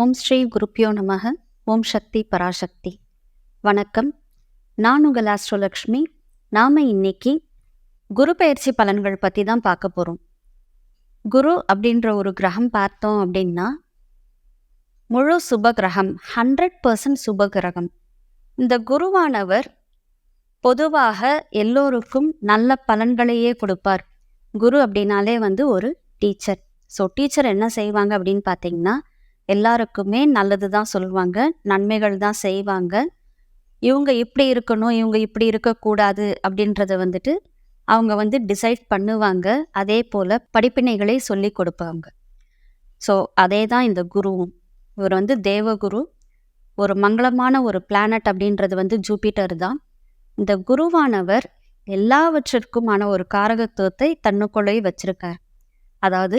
ஓம் ஸ்ரீ குருப்பியோ நமக. ஓம் சக்தி பராசக்தி. வணக்கம். நான் உங்கள் ஆஸ்ட்ரோலக்ஷ்மி. நாம் இன்னைக்கு குரு பயிற்சி பலன்கள் பற்றி தான் பார்க்க போகிறோம் குரு அப்படின்ற ஒரு கிரகம் பார்த்தோம் அப்படின்னா முழு சுப கிரகம் ஹண்ட்ரட் பர்சன்ட் சுப கிரகம். இந்த குருவானவர் பொதுவாக எல்லோருக்கும் நல்ல பலன்களையே கொடுப்பார். குரு அப்படின்னாலே வந்து ஒரு டீச்சர். ஸோ டீச்சர் என்ன செய்வாங்க அப்படின்னு பார்த்தீங்கன்னா எல்லாருக்குமே நல்லது தான் சொல்லுவாங்க நன்மைகள் தான் செய்வாங்க. இவங்க இப்படி இருக்கணும் இவங்க இப்படி இருக்கக்கூடாது அப்படின்றத வந்துட்டு அவங்க வந்து டிசைட் பண்ணுவாங்க. அதே போல் படிப்பினைகளை சொல்லி கொடுப்பாங்க. ஸோ அதே தான் இந்த குருவும் இவர் வந்து தேவகுரு. ஒரு மங்களமான ஒரு பிளானட் அப்படின்றது வந்து ஜூபிட்டர் தான். இந்த குருவானவர் எல்லாவற்றிற்குமான ஒரு காரகத்துவத்தை தன்னுக்குள்ளே வச்சிருக்கார். அதாவது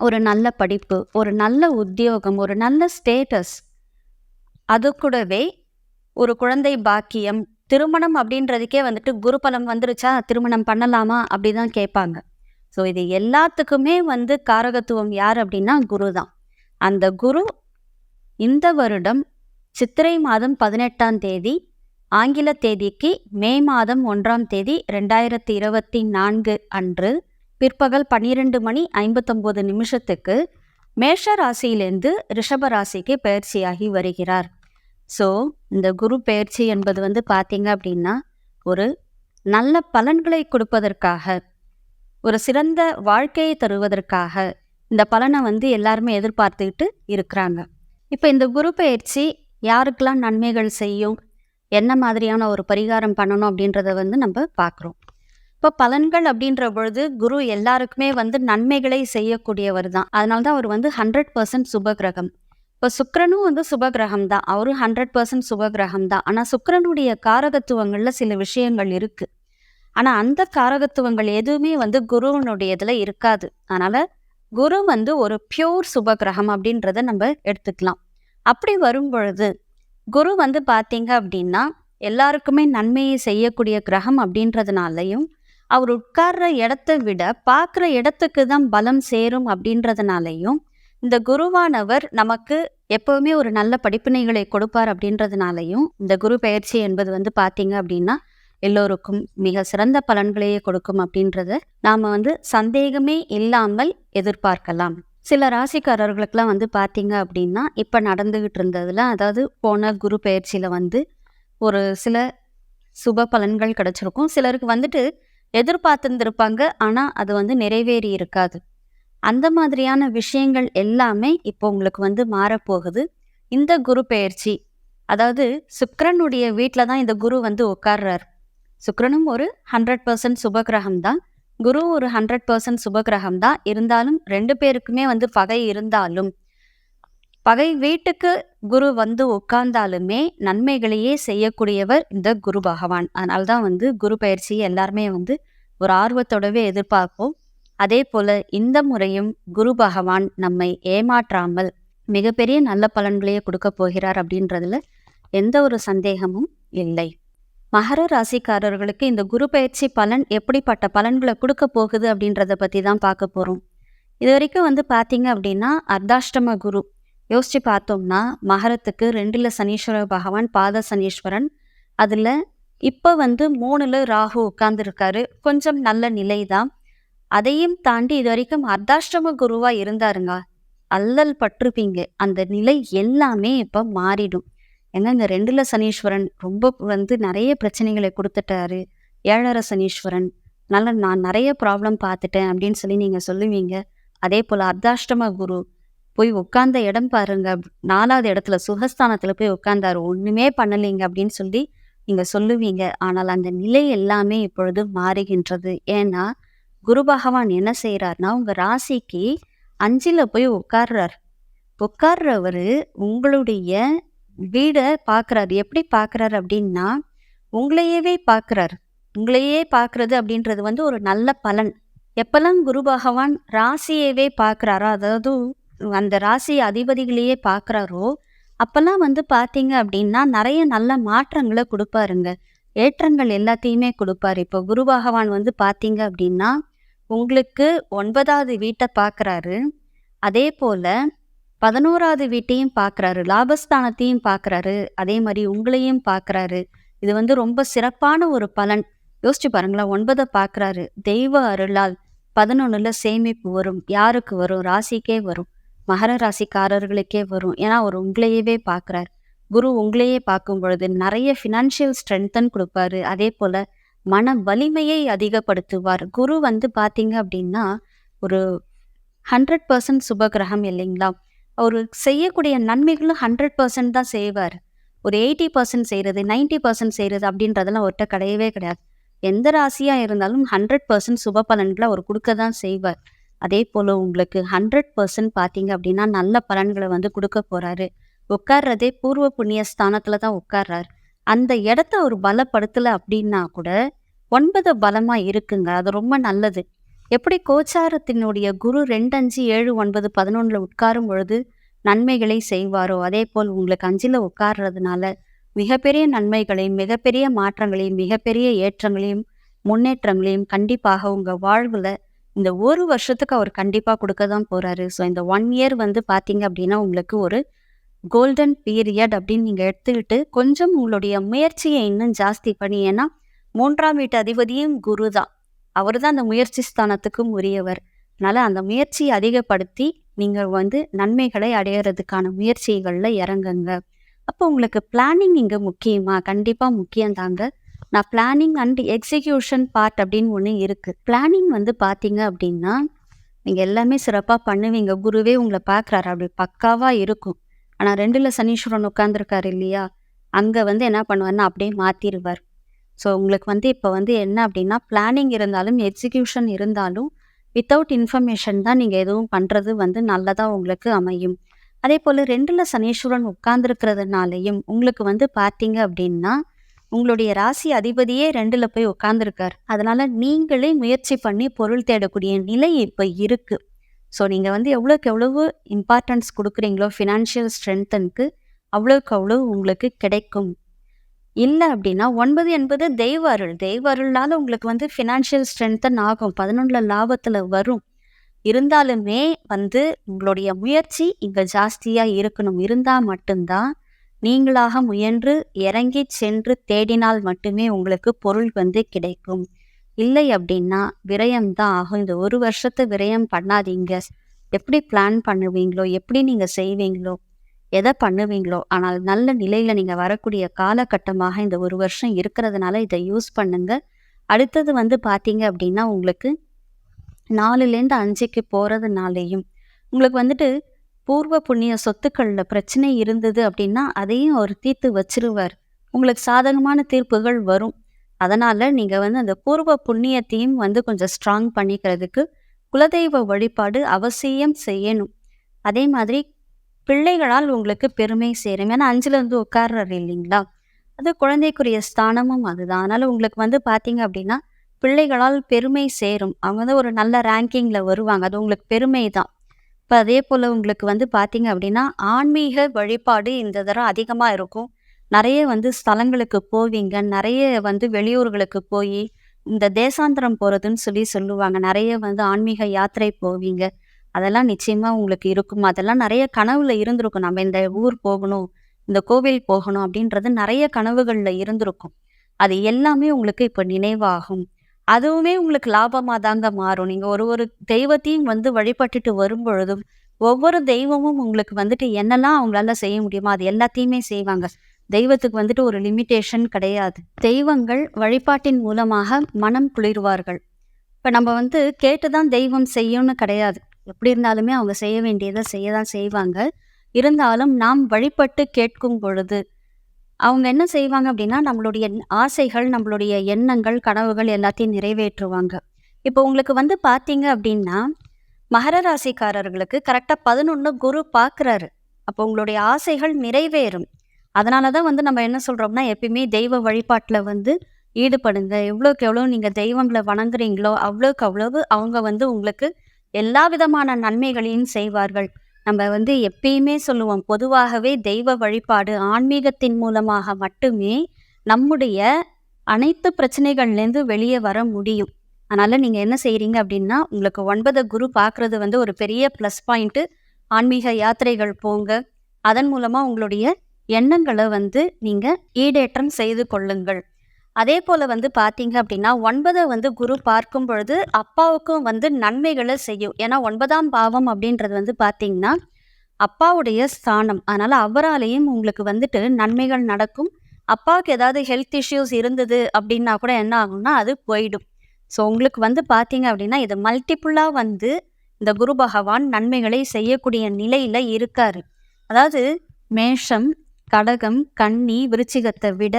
ஒரு நல்ல படிப்பு ஒரு நல்ல உத்தியோகம் ஒரு நல்ல ஸ்டேட்டஸ் அது கூடவே ஒரு குழந்தை பாக்கியம் திருமணம் அப்படின்றதுக்கே வந்துட்டு குருபலம் வந்துருச்சா திருமணம் பண்ணலாமா அப்படி தான் கேட்பாங்க. ஸோ இது எல்லாத்துக்குமே வந்து காரகத்துவம் யார் அப்படின்னா குரு தான் அந்த குரு இந்த வருடம் சித்திரை மாதம் பதினெட்டாம் தேதி ஆங்கில தேதிக்கு மே மாதம் ஒன்றாம் தேதி ரெண்டாயிரத்தி இருபத்தி நான்கு அன்று பிற்பகல் பன்னிரெண்டு மணி ஐம்பத்தொம்போது நிமிஷத்துக்கு மேஷ ராசியிலேருந்து ரிஷப ராசிக்கு பயிற்சியாகி வருகிறார். ஸோ இந்த குரு பயிற்சி என்பது வந்து பார்த்தீங்க அப்படின்னா ஒரு நல்ல பலன்களை கொடுப்பதற்காக ஒரு சிறந்த வாழ்க்கையை தருவதற்காக இந்த பலனை வந்து எல்லாருமே எதிர்பார்த்துக்கிட்டு இருக்கிறாங்க. இப்போ இந்த குரு பயிற்சி யாருக்கெல்லாம் நன்மைகள் செய்யும் என்ன மாதிரியான ஒரு பரிகாரம் பண்ணணும் அப்படின்றத வந்து நம்ம பார்க்குறோம் இப்போ பலன்கள் அப்படின்ற பொழுது குரு எல்லாருக்குமே வந்து நன்மைகளை செய்யக்கூடியவர் தான். அதனால தான் அவர் வந்து ஹண்ட்ரட் பர்சன்ட் சுப கிரகம் இப்போ சுக்கரனும் வந்து சுப கிரகம் தான். அவரும் ஹண்ட்ரட் பர்சன்ட் சுப கிரகம் தான். ஆனால் சுக்கரனுடைய காரகத்துவங்களில் சில விஷயங்கள் இருக்குது ஆனால் அந்த காரகத்துவங்கள் எதுவுமே வந்து குருவனுடைய இதில் இருக்காது. அதனால் குரு வந்து ஒரு பியூர் சுப கிரகம் அப்படின்றத நம்ம எடுத்துக்கலாம். அப்படி வரும் பொழுது குரு வந்து பார்த்தீங்க அப்படின்னா எல்லாருக்குமே நன்மையை செய்யக்கூடிய கிரகம் அப்படின்றதுனாலையும் அவர் உட்கார்ற இடத்த விட பார்க்குற இடத்துக்கு தான் பலம் சேரும் அப்படின்றதுனாலையும் இந்த குருவானவர் நமக்கு எப்பவுமே ஒரு நல்ல படிப்பினைகளை கொடுப்பார் அப்படின்றதுனாலையும் இந்த குரு பயிற்சி என்பது வந்து பார்த்தீங்க அப்படின்னா எல்லோருக்கும் மிக சிறந்த பலன்களையே கொடுக்கும் அப்படின்றத நாம் வந்து சந்தேகமே இல்லாமல் எதிர்பார்க்கலாம். சில ராசிக்காரர்களுக்கெல்லாம் வந்து பார்த்தீங்க அப்படின்னா இப்போ நடந்துகிட்டு இருந்ததில் அதாவது போன குரு பயிற்சியில் வந்து ஒரு சில சுப பலன்கள் கிடச்சிருக்கும். சிலருக்கு வந்துட்டு எதிர்பார்த்துருந்துருப்பாங்க. ஆனால் அது வந்து நிறைவேறி இருக்காது. அந்த மாதிரியான விஷயங்கள் எல்லாமே இப்போ உங்களுக்கு வந்து மாறப்போகுது. இந்த குரு பெயர்ச்சி. அதாவது சுக்கரனுடைய வீட்டில் தான் இந்த குரு வந்து உட்கார்றார். சுக்கரனும் ஒரு ஹண்ட்ரட் பர்சன்ட் சுபகிரகம் தான். குரு ஒரு ஹண்ட்ரட் பர்சன்ட் சுபகிரகம் தான். இருந்தாலும் ரெண்டு பேருக்குமே வந்து பகை இருந்தாலும் பகை வீட்டுக்கு குரு வந்து உட்கார்ந்தாலுமே நன்மைகளையே செய்யக்கூடியவர் இந்த குரு பகவான். அதனால்தான் வந்து குரு பயிற்சி எல்லாருமே வந்து ஒரு ஆர்வத்தோடவே எதிர்பார்ப்போம். அதே போல இந்த முறையும் குரு பகவான் நம்மை ஏமாற்றாமல் மிகப்பெரிய நல்ல பலன்களையே கொடுக்க போகிறார் அப்படின்றதுல எந்த ஒரு சந்தேகமும் இல்லை. மகர ராசிக்காரர்களுக்கு இந்த குரு பயிற்சி பலன் எப்படிப்பட்ட பலன்களை கொடுக்க போகுது அப்படின்றத பற்றி தான் பார்க்க போகிறோம் இது வரைக்கும் வந்து பார்த்தீங்க அப்படின்னா அர்த்தாஷ்டம குரு யோசிச்சு பார்த்தோம்னா மகரத்துக்கு ரெண்டில் சனீஸ்வர பகவான் பாத சனீஸ்வரன். அதில் இப்போ வந்து மூணில் ராகு உட்கார்ந்துருக்காரு. கொஞ்சம் நல்ல நிலை தான் அதையும் தாண்டி இது வரைக்கும் அர்த்தாஷ்டம குருவாக இருந்தாருங்க. அல்லல் பட்டிருப்பீங்க. அந்த நிலை எல்லாமே இப்போ மாறிடும். ஏன்னா இந்த ரெண்டில் சனீஸ்வரன் ரொம்ப வந்து நிறைய பிரச்சனைகளை கொடுத்துட்டாரு. ஏழரை சனீஸ்வரன். அதனால நான் நிறைய ப்ராப்ளம் பார்த்துட்டேன் அப்படின்னு சொல்லி நீங்கள் சொல்லுவீங்க. அதே போல் அர்த்தாஷ்டம குரு போய் உட்கார்ந்த இடம் பாருங்க. நாலாவது இடத்துல சுகஸ்தானத்தில் போய் உட்கார்ந்தாரு. ஒன்றுமே பண்ணலைங்க அப்படின்னு சொல்லி நீங்கள் சொல்லுவீங்க. ஆனால் அந்த நிலை எல்லாமே இப்பொழுது மாறுகின்றது. ஏன்னா குரு பகவான் என்ன செய்கிறார்னா உங்கள் ராசிக்கு அஞ்சில் போய் உட்கார்றார். உட்கார்றவரு உங்களுடைய வீடை பார்க்குறாரு எப்படி பார்க்குறாரு அப்படின்னா உங்களையவே பார்க்குறாரு உங்களையே பார்க்குறது அப்படின்றது வந்து ஒரு நல்ல பலன். எப்பெல்லாம் குரு பகவான் ராசியவே பார்க்குறாரோ அதாவது அந்த ராசி அதிபதிகளையே பார்க்குறாரோ அப்போல்லாம் வந்து பார்த்தீங்க அப்படின்னா நிறைய நல்ல மாற்றங்களை கொடுப்பாருங்க. ஏற்றங்கள் எல்லாத்தையுமே கொடுப்பாரு. இப்போ குரு பகவான் வந்து பார்த்தீங்க அப்படின்னா உங்களுக்கு ஒன்பதாவது வீட்டை பார்க்குறாரு அதே போல் பதினோராவது வீட்டையும் பார்க்குறாரு லாபஸ்தானத்தையும் பார்க்குறாரு அதே மாதிரி உங்களையும் பார்க்குறாரு இது வந்து ரொம்ப சிறப்பான ஒரு பலன். யோசிச்சு பாருங்களேன் ஒன்பதை பார்க்குறாரு தெய்வ அருளால் பதினொன்றில் சேமிப்பு வரும். யாருக்கு வரும்? ராசிக்கே வரும். மகர ராசிக்காரர்களுக்கே வரும். ஏன்னா அவர் உங்களையவே பார்க்குறாரு. குரு உங்களையே பார்க்கும் பொழுது நிறைய ஃபினான்ஷியல் ஸ்ட்ரென்த்தன் கொடுப்பாரு. அதே போல் மன வலிமையை அதிகப்படுத்துவார். குரு வந்து பார்த்தீங்க அப்படின்னா ஒரு ஹண்ட்ரட் பர்சன்ட் சுபகிரகம் இல்லைங்களா? அவர் செய்யக்கூடிய நன்மைகளும் ஹண்ட்ரட் பர்சன்ட் தான் செய்வார். ஒரு எயிட்டி பர்சன்ட் செய்கிறது நைன்டி பர்சன்ட் செய்கிறது அப்படின்றதெல்லாம் ஒருத்த கிடையவே கிடையாது. எந்த ராசியாக இருந்தாலும் ஹண்ட்ரட் பர்சன்ட் சுப பலன்களை அவர் கொடுக்க தான் செய்வார். அதே போல் உங்களுக்கு ஹண்ட்ரட் பர்சன்ட் பார்த்தீங்க அப்படின்னா நல்ல பலன்களை வந்து கொடுக்க போகிறாரு உட்கார்றதே பூர்வ புண்ணிய ஸ்தானத்தில் தான் உட்கார்றாரு. அந்த இடத்த அவர் பலப்படுத்தலை அப்படின்னா கூட ஒன்பது பலமாக இருக்குங்க. அது ரொம்ப நல்லது. எப்படி கோச்சாரத்தினுடைய குரு ரெண்டு அஞ்சு ஏழு ஒன்பது பதினொன்றில் உட்காரும் பொழுது நன்மைகளை செய்வாரோ? அதே போல் உங்களுக்கு அஞ்சில் உட்கார்றதுனால மிகப்பெரிய நன்மைகளையும் மிகப்பெரிய மாற்றங்களையும் மிகப்பெரிய ஏற்றங்களையும் முன்னேற்றங்களையும் கண்டிப்பாக உங்கள் வாழ்வில் இந்த ஒரு வருஷத்துக்கு அவர் கண்டிப்பாக கொடுக்க தான் போகிறாரு ஸோ இந்த ஒன் இயர் வந்து பார்த்தீங்க அப்படின்னா உங்களுக்கு ஒரு கோல்டன் பீரியட் அப்படின்னு நீங்கள் எடுத்துக்கிட்டு கொஞ்சம் உங்களுடைய முயற்சியை இன்னும் ஜாஸ்தி பண்ணி ஏன்னா மூன்றாம் வீட்டு அதிபதியும் குரு தான். அவர் தான் அந்த முயற்சி ஸ்தானத்துக்கும் உரியவர். அதனால் அந்த முயற்சியை அதிகப்படுத்தி நீங்கள் வந்து நன்மைகளை அடையிறதுக்கான முயற்சிகளில் இறங்குங்க. அப்போ உங்களுக்கு பிளானிங் இங்கே முக்கியமா? கண்டிப்பாக முக்கியம்தாங்க. நான் பிளானிங் அண்ட் எக்ஸிக்யூஷன் பார்ட் அப்படின்னு ஒன்று இருக்குது பிளானிங் வந்து பார்த்தீங்க அப்படின்னா நீங்கள் எல்லாமே சிறப்பாக பண்ணுவீங்க. குருவே உங்களை பார்க்குறாரு அப்படி பக்காவாக இருக்கும். ஆனால் ரெண்டில் சனீஸ்வரன் உட்காந்துருக்காரு இல்லையா? அங்கே வந்து என்ன பண்ணுவார்னா அப்படியே மாற்றிடுவார் ஸோ உங்களுக்கு வந்து இப்போ வந்து என்ன அப்படின்னா பிளானிங் இருந்தாலும் எக்ஸிக்யூஷன் இருந்தாலும் வித்தவுட் இன்ஃபர்மேஷன் தான் நீங்கள் எதுவும் பண்ணுறது வந்து நல்லதாக உங்களுக்கு அமையும். அதே போல் ரெண்டில் சனீஸ்வரன் உட்கார்ந்துருக்கிறதுனாலையும் உங்களுக்கு வந்து பார்த்தீங்க அப்படின்னா உங்களுடைய ராசி அதிபதியே ரெண்டில் போய் உட்காந்துருக்கார் அதனால் நீங்களே முயற்சி பண்ணி பொருள் தேடக்கூடிய நிலை இப்போ இருக்குது ஸோ நீங்கள் வந்து எவ்வளோக்கு எவ்வளவு இம்பார்ட்டன்ஸ் கொடுக்குறீங்களோ ஃபினான்ஷியல் ஸ்ட்ரென்த்தனுக்கு அவ்வளோக்கு அவ்வளோ உங்களுக்கு கிடைக்கும். இல்லை அப்படின்னா ஒன்பது என்பது தெய்வ அருள். தெய்வ அருள்னால உங்களுக்கு வந்து ஃபினான்ஷியல் ஸ்ட்ரென்த்தன் ஆகும். பதினொன்றில் லாபத்தில் வரும். இருந்தாலுமே வந்து உங்களுடைய முயற்சி இங்கே ஜாஸ்தியாக இருக்கணும். இருந்தால் மட்டும்தான் நீங்களாக முயன்று இறங்கி சென்று தேடினால் மட்டுமே உங்களுக்கு பொருள் வந்து கிடைக்கும். இல்லை அப்படின்னா விரயம் தான் ஆகும். இந்த ஒரு வருஷத்தை விரயம் பண்ணாதீங்க. எப்படி பிளான் பண்ணுவீங்களோ எப்படி நீங்கள் செய்வீங்களோ எதை பண்ணுவீங்களோ ஆனால் நல்ல நிலையில் நீங்கள் வரக்கூடிய காலகட்டமாக இந்த ஒரு வருஷம் இருக்கிறதுனால இதை யூஸ் பண்ணுங்க. அடுத்தது வந்து பார்த்தீங்க அப்படின்னா உங்களுக்கு நாலுலேருந்து அஞ்சுக்கு போகிறதுனாலேயும் உங்களுக்கு வந்துட்டு பூர்வ புண்ணிய சொத்துக்களில் பிரச்சனை இருந்தது அப்படின்னா அதையும் அவர் தீர்த்து வச்சிருவார். உங்களுக்கு சாதகமான தீர்ப்புகள் வரும். அதனால் நீங்கள் வந்து அந்த பூர்வ புண்ணியத்தையும் வந்து கொஞ்சம் ஸ்ட்ராங் பண்ணிக்கிறதுக்கு குலதெய்வ வழிபாடு அவசியம் செய்யணும். அதே மாதிரி பிள்ளைகளால் உங்களுக்கு பெருமை சேரும். ஏன்னா அஞ்சுலேருந்து உட்கார்றாரு இல்லைங்களா? அது குழந்தைக்குரிய ஸ்தானமும் அதுதான். அதனால உங்களுக்கு வந்து பார்த்தீங்க அப்படின்னா பிள்ளைகளால் பெருமை சேரும். அவங்க வந்து ஒரு நல்ல ரேங்கிங்கில் வருவாங்க. அது உங்களுக்கு பெருமை தான் இப்போ அதே போல் உங்களுக்கு வந்து பார்த்தீங்க அப்படின்னா ஆன்மீக வழிபாடு இந்த தடவை அதிகமாக இருக்கும். நிறைய வந்து ஸ்தலங்களுக்கு போவீங்க. நிறைய வந்து வெளியூர்களுக்கு போய் இந்த தேசாந்திரம் போகிறதுன்னு சொல்லி சொல்லுவாங்க. நிறைய வந்து ஆன்மீக யாத்திரை போவீங்க. அதெல்லாம் நிச்சயமாக உங்களுக்கு இருக்கும். அதெல்லாம் நிறைய கனவுல இருந்திருக்கும். நம்ம இந்த ஊர் போகணும் இந்த கோவில் போகணும் அப்படின்றது நிறைய கனவுகளில் இருந்திருக்கும். அது எல்லாமே உங்களுக்கு இப்போ நினைவாகும். அதுவுமே உங்களுக்கு லாபமாக தாங்க மாறும். நீங்கள் ஒரு ஒரு தெய்வத்தையும் வந்து வழிபட்டுட்டு வரும் பொழுதும் ஒவ்வொரு தெய்வமும் உங்களுக்கு வந்துட்டு என்னெல்லாம் அவங்களால செய்ய முடியுமோ அது எல்லாத்தையுமே செய்வாங்க. தெய்வத்துக்கு வந்துட்டு ஒரு லிமிட்டேஷன் கிடையாது. தெய்வங்கள் வழிபாட்டின் மூலமாக மனம் குளிர்வார்கள். இப்போ நம்ம வந்து கேட்டுதான் தெய்வம் செய்யும்னு கிடையாது. எப்படி இருந்தாலுமே அவங்க செய்ய வேண்டியதை செய்ய தான் செய்வாங்க. இருந்தாலும் நாம் வழிபட்டு கேட்கும் பொழுது அவங்க என்ன செய்வாங்க அப்படின்னா நம்மளுடைய ஆசைகள் நம்மளுடைய எண்ணங்கள் கனவுகள் எல்லாத்தையும் நிறைவேற்றுவாங்க. இப்போ உங்களுக்கு வந்து பார்த்தீங்க அப்படின்னா மகர ராசிக்காரர்களுக்கு கரெக்டாக பதினொன்று குரு பார்க்குறாரு. அப்போ உங்களுடைய ஆசைகள் நிறைவேறும். அதனால தான் வந்து நம்ம என்ன சொல்கிறோம்னா எப்பயுமே தெய்வ வழிபாட்டில் வந்து ஈடுபடுங்க. எவ்வளோக்கு எவ்வளோ நீங்கள் தெய்வங்களை வணங்குறீங்களோ அவ்வளோக்கு அவ்வளவு அவங்க வந்து உங்களுக்கு எல்லா விதமான நன்மைகளையும் செய்வார்கள். நம்ம வந்து எப்பயுமே சொல்லுவோம் பொதுவாகவே தெய்வ வழிபாடு ஆன்மீகத்தின் மூலமாக மட்டுமே நம்முடைய அனைத்து பிரச்சனைகள்லேருந்து வெளியே வர முடியும். அதனால் நீங்கள் என்ன செய்கிறீங்க அப்படின்னா உங்களுக்கு ஒன்பது குரு பார்க்குறது வந்து ஒரு பெரிய ப்ளஸ் பாயிண்ட்டு ஆன்மீக யாத்திரைகள் போங்க. அதன் மூலமாக உங்களுடைய எண்ணங்களை வந்து நீங்கள் ஈடேற்றம் செய்து கொள்ளுங்கள். அதே போல் வந்து பார்த்தீங்க அப்படின்னா ஒன்பதை வந்து குரு பார்க்கும் பொழுது அப்பாவுக்கும் வந்து நன்மைகளை செய்யும். ஏன்னா ஒன்பதாம் பாவம் அப்படின்றது வந்து பார்த்தீங்கன்னா அப்பாவுடைய ஸ்தானம். அதனால் அவராலேயும் உங்களுக்கு வந்துட்டு நன்மைகள் நடக்கும். அப்பாவுக்கு ஏதாவது ஹெல்த் இஷ்யூஸ் இருந்தது அப்படின்னா கூட என்ன ஆகும்னா அது போயிடும். ஸோ உங்களுக்கு வந்து பார்த்தீங்க அப்படின்னா இது மல்டிப்புளாக வந்து இந்த குரு பகவான் நன்மைகளை செய்யக்கூடிய நிலையில் இருக்காரு. அதாவது மேஷம் கடகம் கன்னி விருச்சிகத்தை விட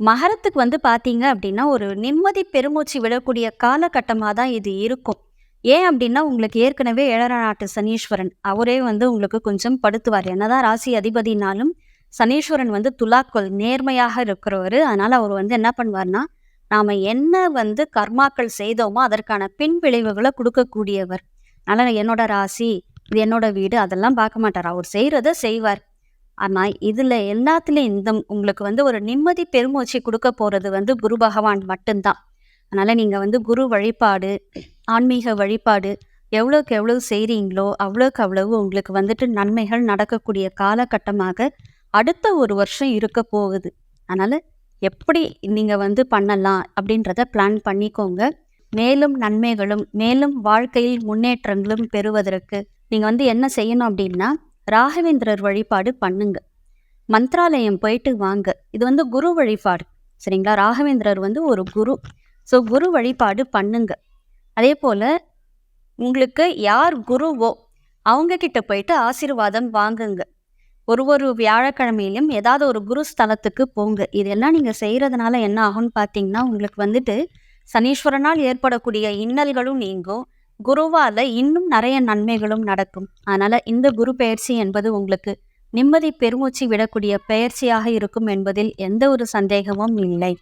மகரத்துக்கு வந்து பார்த்தீங்க அப்படின்னா ஒரு நிம்மதி பெருமூச்சு விடக்கூடிய காலகட்டமாக தான் இது இருக்கும். ஏன் அப்படின்னா உங்களுக்கு ஏற்கனவே ஏழரை நாட்டு சனீஸ்வரன் அவரே வந்து உங்களுக்கு கொஞ்சம் படுத்துவார். என்னதான் ராசி அதிபதினாலும் சனீஸ்வரன் வந்து துலாக்கோல் நேர்மையாக இருக்கிறவர். அதனால் அவர் வந்து என்ன பண்ணுவார்னா நாம் என்ன வந்து கர்மாக்கள் செய்தோமோ அதற்கான பின் விளைவுகளை கொடுக்கக்கூடியவர். அதனால் என்னோட ராசி இது என்னோட வீடு அதெல்லாம் பார்க்க மாட்டார். அவர் செய்கிறத செய்வார். ஆனால் இதில் எல்லாத்துலேயும் இந்த உங்களுக்கு வந்து ஒரு நிம்மதி பெருமூச்சு கொடுக்க போகிறது வந்து குரு பகவான் மட்டும்தான். அதனால் நீங்கள் வந்து குரு வழிபாடு ஆன்மீக வழிபாடு எவ்வளோக்கு எவ்வளோ செய்கிறீங்களோ அவ்வளோக்கு அவ்வளவு உங்களுக்கு வந்துட்டு நன்மைகள் நடக்கக்கூடிய காலகட்டமாக அடுத்த ஒரு வருஷம் இருக்க போகுது. அதனால் எப்படி நீங்கள் வந்து பண்ணலாம் அப்படின்றத பிளான் பண்ணிக்கோங்க. மேலும் நன்மைகளும் மேலும் வாழ்க்கையில் முன்னேற்றங்களும் பெறுவதற்கு நீங்கள் வந்து என்ன செய்யணும் அப்படின்னா ராகவேந்திரர் வழிபாடு பண்ணுங்க. மந்த்ராலயம் போயிட்டு வாங்க. இது வந்து குரு வழிபாடு. சரிங்களா? ராகவேந்திரர் வந்து ஒரு குரு. ஸோ குரு வழிபாடு பண்ணுங்க. அதே போல் உங்களுக்கு யார் குருவோ அவங்க கிட்ட போயிட்டு ஆசீர்வாதம் வாங்குங்க. ஒரு ஒரு வியாழக்கிழமையிலும் ஏதாவது ஒரு குரு ஸ்தலத்துக்கு போங்க. இதெல்லாம் நீங்கள் செய்கிறதுனால என்ன ஆகும்னு பார்த்தீங்கன்னா உங்களுக்கு வந்துட்டு சனீஸ்வரனால் ஏற்படக்கூடிய இன்னல்களும் நீங்கும். குருவால் இன்னும் நிறைய நன்மைகளும் நடக்கும். அதனால் இந்த குரு பெயர்ச்சி என்பது உங்களுக்கு நிம்மதி பெருமூச்சு விடக்கூடிய பெயர்ச்சியாக இருக்கும் என்பதில் எந்த ஒரு சந்தேகமும் இல்லை.